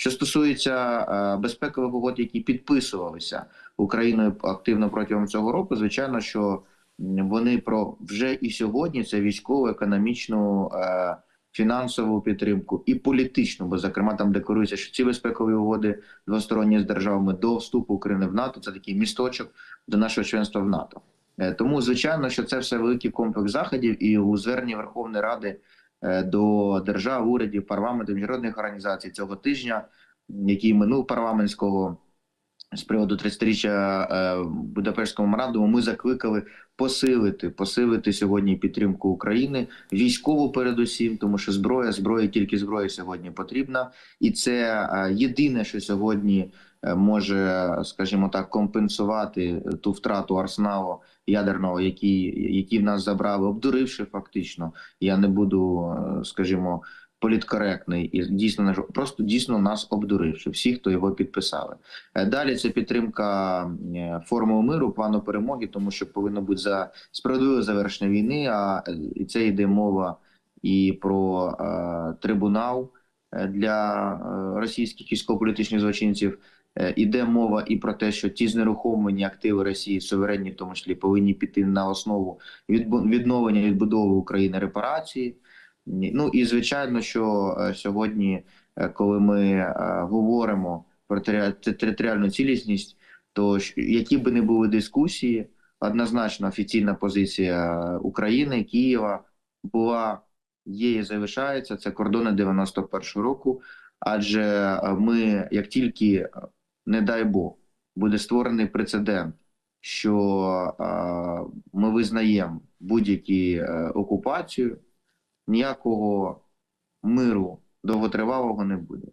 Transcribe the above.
Що стосується е, безпекових угод, які підписувалися Україною активно протягом цього року, звичайно, що вони про вже і сьогодні це військову, економічну, е, фінансову підтримку і політичну, бо зокрема там декларується, що ці безпекові угоди двосторонні з державами до вступу України в НАТО це такий місточок до нашого членства в НАТО. Е, Тому, звичайно, що це все великий комплекс заходів, і у зверненні Верховної Ради до держав, урядів, парламентів, міжнародних організацій цього тижня, який минув парламентського з приводу 30-річчя е, Будапештського меморандуму, ми закликали посилити, посилити сьогодні підтримку України, військову передусім, тому що зброя, зброя, тільки зброя сьогодні потрібна, і це е, єдине, що сьогодні е, може, скажімо так, компенсувати ту втрату арсеналу ядерного, який, який в нас забрали, обдуривши фактично. Я не буду, скажімо, політкоректний і дійсно не просто дійсно нас обдуривши, всі, хто його підписали. Е, Далі це підтримка е, формули миру, плану перемоги, тому що повинно бути за справедливе завершення війни. А е, і це йде мова і про е, трибунал для російських військово-політичних злочинців. Іде мова і про те, що ті знерухомлені активи Росії, суверенні, в тому числі, повинні піти на основу відновлення відбудови України репарації. Ну і звичайно, що е, сьогодні, е, коли ми е, говоримо про територіальну цілісність, то які би не були дискусії, однозначно офіційна позиція України, Києва була, є і залишається. Це кордони 91-го року. Адже ми, як тільки, не дай Бог, буде створений прецедент, що ми визнаємо будь-які окупацію, ніякого миру довготривалого не буде.